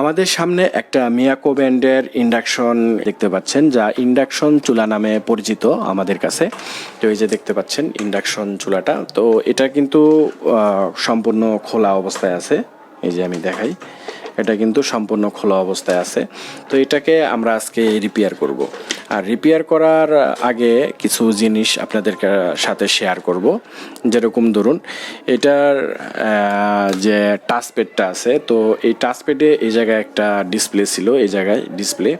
আমাদের সামনে একটা মিয়াকো ব্যান্ডের ইন্ডাকশন দেখতে পাচ্ছেন, যা ইন্ডাকশন চুলা নামে পরিচিত আমাদের কাছে। তো এই যে দেখতে পাচ্ছেন ইন্ডাকশন চুলাটা, তো এটা কিন্তু সম্পূর্ণ খোলা অবস্থায় আছে। এই যে আমি দেখাই। এটা কিন্তু সম্পূর্ণ খোলা অবস্থায় আছে। তো এটাকে আমরা আজকে রিপেয়ার করব। আর রিপেয়ার করার আগে কিছু জিনিস আপনাদের সাথে শেয়ার করব। যেরকম ধরুন, এটার যে টাচপ্যাডটা আছে, তো এই টাচপ্যাডে এই জায়গায় একটা ডিসপ্লে ছিল, এই জায়গায় ডিসপ্লে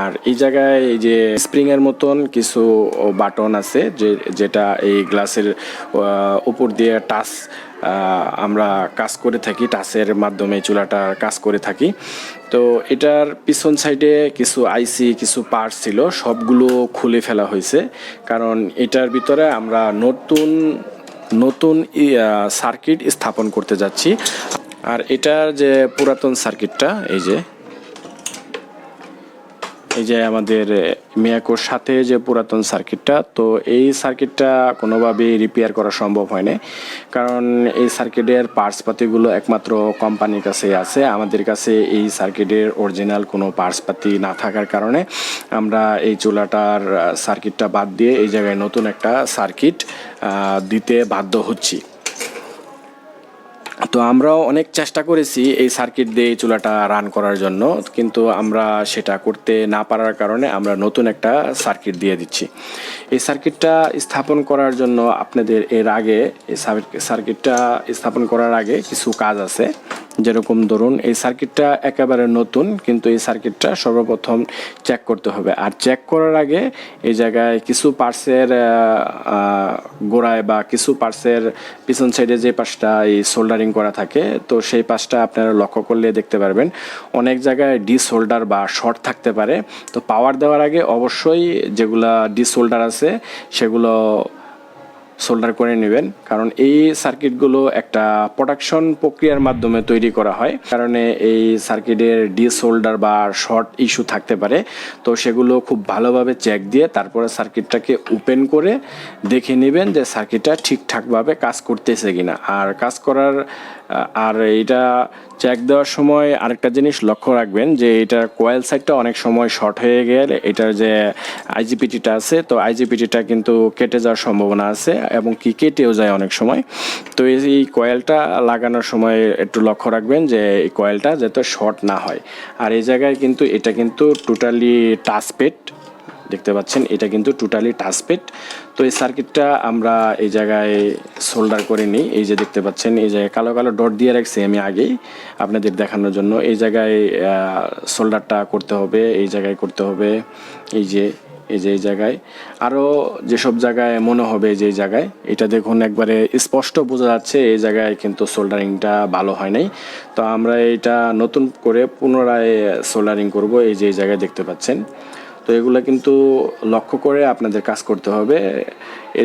আর এই জায়গায় এই যে স্প্রিংয়ের মতন কিছু বাটন আছে, যে, যেটা এই গ্লাসের উপর দিয়ে টাচ আমরা কাজ করে থাকি, টাসের মাধ্যমে চুলাটার কাজ করে থাকি। তো এটার পিছন সাইডে কিছু আইসি কিছু পার্টস ছিল, সবগুলো খুলে ফেলা হয়েছে। কারণ এটার ভিতরে আমরা নতুন নতুন সার্কিট স্থাপন করতে যাচ্ছি। আর এটার যে পুরাতন সার্কিটটা, এই যে এই যে আমাদের মিয়াকোর সাথে যে পুরাতন সার্কিটটা, তো এই সার্কিটটা কোনোভাবেই রিপেয়ার করা সম্ভব হয়নি। কারণ এই সার্কিটের পার্টস পাতিগুলো একমাত্র কোম্পানির কাছে আছে। আমাদের কাছে এই সার্কিটের অরিজিনাল কোনো পার্টস পাতি না থাকার কারণে আমরা এই চুলাটার সার্কিটটা বাদ দিয়ে এই জায়গায় নতুন একটা সার্কিট দিতে বাধ্য হচ্ছি। তো আমরাও অনেক চেষ্টা করেছি এই সার্কিট দিয়ে এই চুলাটা রান করার জন্য, কিন্তু আমরা সেটা করতে না পারার কারণে আমরা নতুন একটা সার্কিট দিয়ে দিচ্ছি। এই সার্কিটটা স্থাপন করার জন্য আপনাদের এর আগে, এই সার্কিট- সার্কিটটা স্থাপন করার আগে কিছু কাজ আছে। যেরকম ধরুন, এই সার্কিটটা একেবারে নতুন, কিন্তু এই সার্কিটটা সর্বপ্রথম চেক করতে হবে। আর চেক করার আগে এই জায়গায় কিছু পার্সের গোড়ায় বা কিছু পার্সের পিছন সাইডে যে পাশটা এই সোল্ডারিং করা থাকে, তো সেই পাশটা আপনারা লক্ষ্য করলে দেখতে পারবেন, অনেক জায়গায় ডিসোল্ডার বা শর্ট থাকতে পারে। তো পাওয়ার দেওয়ার আগে অবশ্যই যেগুলা ডিসোল্ডার আছে, সেগুলো সোল্ডার করে নেবেন। কারণ এই সার্কিটগুলো একটা প্রোডাকশন প্রক্রিয়ার মাধ্যমে তৈরি করা হয়। কারণে এই সার্কিটের ডিসোল্ডার বা শর্ট ইস্যু থাকতে পারে। তো সেগুলো খুব ভালোভাবে চেক দিয়ে তারপরে সার্কিটটাকে ওপেন করে দেখে নেবেন যে সার্কিটটা ঠিকঠাকভাবে কাজ করতেছে কিনা। আর কাজ করার আর এটা চেক দেওয়ার সময় আরেকটা জিনিস লক্ষ্য রাখবেন যে এটার কয়েল সাইডটা অনেক সময় শর্ট হয়ে গেলে এটার যে আইজিপিটিটা আছে, তো আইজিপিটিটা কিন্তু কেটে যাওয়ার সম্ভাবনা আছে। এবং কি কেটেও যায় অনেক সময়। তো এই কয়েলটা লাগানোর সময় একটু লক্ষ্য রাখবেন যে এই কয়েলটা যাতে শর্ট না হয়। আর এই জায়গায় কিন্তু এটা কিন্তু টোটালি টাচপেড দেখতে পাচ্ছেন? এটা কিন্তু টোটালি টাচপেড তো এই সার্কিটটা আমরা এই জায়গায় সোল্ডার করে নিই। এই যে দেখতে পাচ্ছেন, এই জায়গায় কালো কালো ডট দিয়ে রাখছি আমি আগেই আপনাদের দেখানোর জন্য। এই জায়গায় সোল্ডারটা করতে হবে, এই জায়গায় করতে হবে। এই যে এই যে এই জায়গায়। আরও যেসব জায়গায় মনে হবে যে জায়গায়, এটা দেখুন একবারে স্পষ্ট বোঝা যাচ্ছে এই জায়গায় কিন্তু সোল্ডারিংটা ভালো হয় নাই। তো আমরা এটা নতুন করে পুনরায় সোল্ডারিং করব এই যে এই জায়গায় দেখতে পাচ্ছেন। তো এগুলো কিন্তু লক্ষ্য করে আপনাদের কাজ করতে হবে।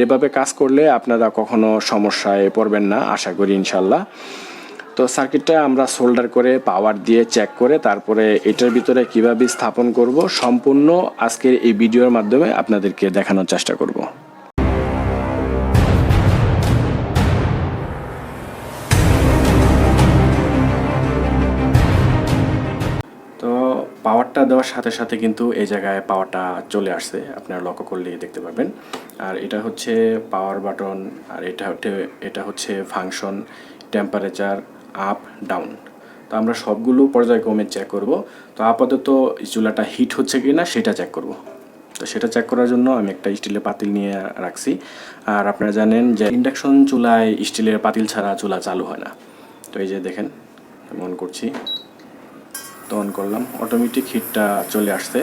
এভাবে কাজ করলে আপনারা কখনো সমস্যায় পড়বেন না, আশা করি ইনশাল্লাহ তো সার্কিটটা আমরা সোল্ডার করে পাওয়ার দিয়ে চেক করে তারপরে এটার ভিতরে কীভাবে স্থাপন করব সম্পূর্ণ আজকের এই ভিডিওর মাধ্যমে আপনাদেরকে দেখানোর চেষ্টা করব। তো পাওয়ারটা দেওয়ার সাথে সাথে কিন্তু এই জায়গায় পাওয়ারটা চলে আসছে, আপনারা লক্ষ্য করলেই দেখতে পাবেন আর এটা হচ্ছে পাওয়ার বাটন আর এটা হচ্ছে এটা হচ্ছে ফাংশন টেম্পারেচার আপ ডাউন তো আমরা সবগুলো পর্যায়ক্রমে চেক করব। তো আপাতত চুলাটা হিট হচ্ছে কি না সেটা চেক করব। তো সেটা চেক করার জন্য আমি একটা স্টিলের পাতিল নিয়ে রাখছি। আর আপনারা জানেন যে ইন্ডাকশন চুলায় স্টিলের পাতিল ছাড়া চুলা চালু হয় না। তো এই যে দেখেন মন করছি। তো অন করলাম অটোমেটিক হিটটা চলে আসছে।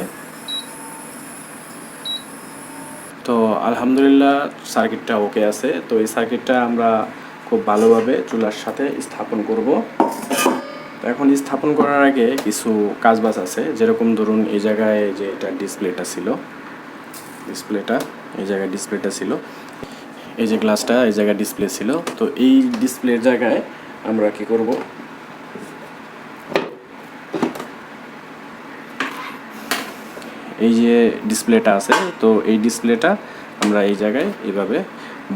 তো আলহামদুলিল্লাহ সার্কিটটা ওকে আছে। তো এই সার্কিটটা আমরা খুব ভালোভাবে চুলার সাথে স্থাপন করব। এখন স্থাপন করার আগে কিছু কাজবাজ আছে। যেরকম ধরুন, এই জায়গায় যে এটা ডিসপ্লেটা ছিল, ডিসপ্লেটা, এই জায়গায় ডিসপ্লেটা ছিল, এই যে গ্লাসটা, এই জায়গায় ডিসপ্লে ছিল। তো এই ডিসপ্লের জায়গায় আমরা কি করব? এই যে ডিসপ্লেটা আছে, তো এই ডিসপ্লেটা আমরা এই জায়গায় এইভাবে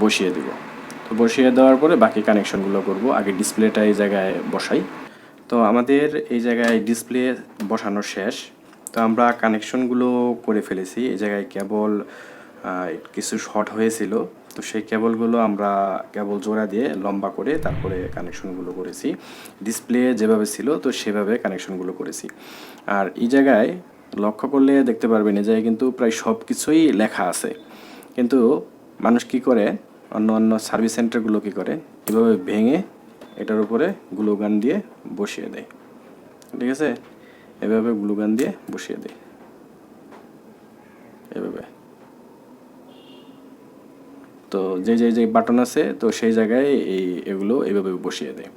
বসিয়ে দিব। তো বসিয়ে দেওয়ার পরে বাকি কানেকশনগুলো করব। আগে ডিসপ্লেটা এই জায়গায় বসাই। তো আমাদের এই জায়গায় ডিসপ্লে বসানো শেষ। তো আমরা কানেকশনগুলো করে ফেলেছি। এই জায়গায় কেবল কিছু শর্ট হয়েছিল। তো সেই কেবলগুলো আমরা কেবল জোড়া দিয়ে লম্বা করে তারপরে কানেকশনগুলো করেছি। ডিসপ্লে যেভাবে ছিল, তো সেভাবে কানেকশনগুলো করেছি। আর এই জায়গায় লক্ষ্য করলে দেখতে পারবেন, এই জায়গায় কিন্তু প্রায় সব কিছুই লেখা আছে। কিন্তু মানুষ কি করে অন্য অন্য সার্ভিস সেন্টারগুলো কি করে? এভাবে ভেঙে এটার উপরে গ্লুগান দিয়ে বসিয়ে দেয়। ঠিক আছে? এভাবে গ্লুগান দিয়ে বসিয়ে দেয়। এভাবে। তো যে যে যে বাটন আছে, তো সেই জায়গায় এই এগুলো এভাবে বসিয়ে দেয়।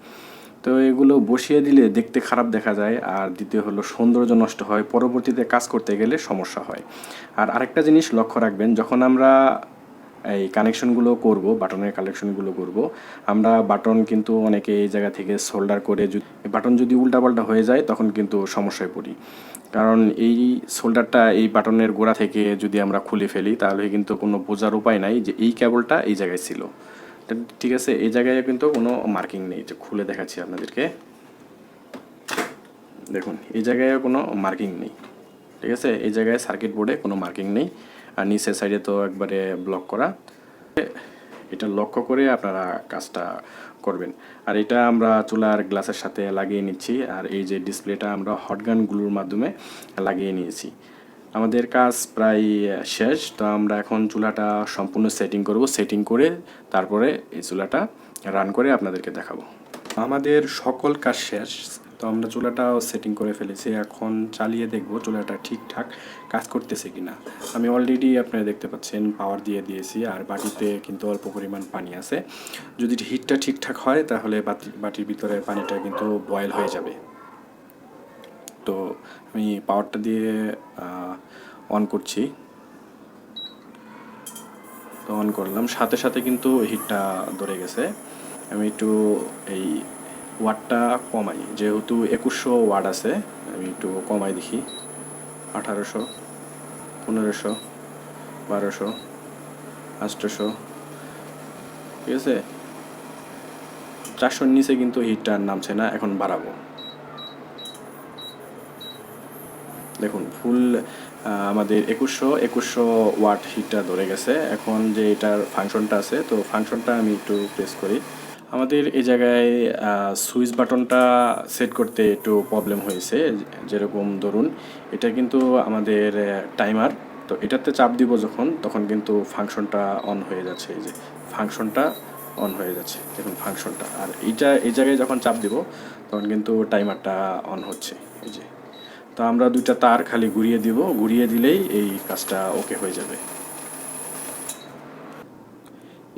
তো এগুলো বসিয়ে দিলে দেখতে খারাপ দেখা যায়, আর দ্বিতীয় হলো সৌন্দর্য নষ্ট হয়, পরবর্তীতে কাজ করতে গেলে সমস্যা হয়। আর আরেকটা জিনিস লক্ষ্য রাখবেন, যখন আমরা এই কানেকশনগুলো করব বাটনের কালেকশনগুলো করব। আমরা বাটন কিন্তু অনেকে এই জায়গা থেকে সোল্ডার করে যদি বাটন যদি উল্টাপাল্টা হয়ে যায়, তখন কিন্তু সমস্যায় পড়ি। কারণ এই সোল্ডারটা এই বাটনের গোড়া থেকে যদি আমরা খুলে ফেলি, তাহলে কিন্তু কোনো বোঝার উপায় নাই যে এই কেবলটা এই জায়গায় ছিল। ঠিক আছে, এই জায়গায় কিন্তু কোনো মার্কিং নেই। যে খুলে দেখাচ্ছি আপনাদেরকে। দেখুন, এই জায়গায় কোনো মার্কিং নেই। ঠিক আছে, এই জায়গায় সার্কিট বোর্ডে কোনো মার্কিং নেই। আর নিচের সাইডে তো একবারে ব্লক করা। এটা লক্ষ্য করে আপনারা কাজটা করবেন। আর এটা আমরা চুলার গ্লাসের সাথে লাগিয়ে নিচ্ছি। আর এই যে ডিসপ্লেটা আমরা হটগানগুলোর মাধ্যমে লাগিয়ে নিয়েছি। আমাদের কাজ প্রায় শেষ। তো আমরা এখন চুলাটা সম্পূর্ণ সেটিং করব। সেটিং করে তারপরে এই চুলাটা রান করে আপনাদেরকে দেখাবো। আমাদের সকল কাজ শেষ। আমরা চুলাটাও সেটিং করে ফেলেছি। এখন চালিয়ে দেখব চুলাটা ঠিকঠাক কাজ করতেছে কিনা। আমি অলরেডি আপনারা দেখতে পাচ্ছেন পাওয়ার দিয়ে দিয়েছি আর বাটিতে কিন্তু অল্প পরিমাণ পানি আছে। যদি হিটটা ঠিকঠাক হয় তাহলে বাটি, বাটির ভিতরে পানিটা কিন্তু বয়েল হয়ে যাবে। তো আমি পাওয়ারটা দিয়ে অন করছি। তো অন করলাম। সাথে সাথে কিন্তু হিটটা ধরে গেছে। আমি একটু এই ওয়াটটা কমাই, যেহেতু একুশশো ওয়াট আছে, আমি একটু কমাই দেখি। আঠারোশো, পনেরোশো, বারোশো আষ্টশো ঠিক আছে? চারশোর নিচে কিন্তু হিটটা নামছে না, এখন বাড়াবো। দেখুন, ফুল আমাদের একুশশো একুশশো ওয়াট হিটটা ধরে গেছে। এখন যে এটার ফাংশনটা আছে, তো ফাংশনটা আমি একটু প্রেস করি। আমাদের এই জায়গায় সুইচ বাটনটা সেট করতে একটু প্রবলেম হয়েছে। যেরকম ধরুন, এটা কিন্তু আমাদের টাইমার তো এটাতে চাপ দিব যখন, তখন কিন্তু ফাংশনটা অন হয়ে যাচ্ছে। এই যে ফাংশনটা অন হয়ে যাচ্ছে। দেখুন ফাংশনটা আর এইটা, এই জায়গায় যখন চাপ দিব, তখন কিন্তু টাইমারটা অন হচ্ছে। এই যে। তো আমরা দুইটা তার খালি ঘুরিয়ে দিব। ঘুরিয়ে দিলেই এই কাজটা ওকে হয়ে যাবে।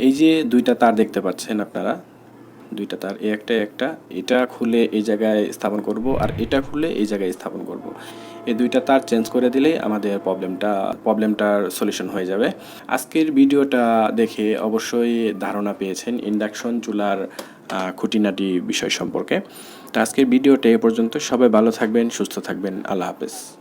এই যে দুইটা তার দেখতে পাচ্ছেন আপনারা দুইটা, তার এই একটা একটা। এটা খুলে এই জায়গায় স্থাপন করব আর এটা খুলে এই জায়গায় স্থাপন করব। এই দুইটা তার চেঞ্জ করে দিলেই আমাদের প্রবলেমটা প্রবলেমটার সলিউশন হয়ে যাবে। আজকের ভিডিওটা দেখে অবশ্যই ধারণা পেয়েছেন ইন্ডাকশন চুলার খুঁটিনাটি বিষয় সম্পর্কে। তো আজকের ভিডিওটা এ পর্যন্ত। সবাই ভালো থাকবেন, সুস্থ থাকবেন। আল্লাহ হাফেজ।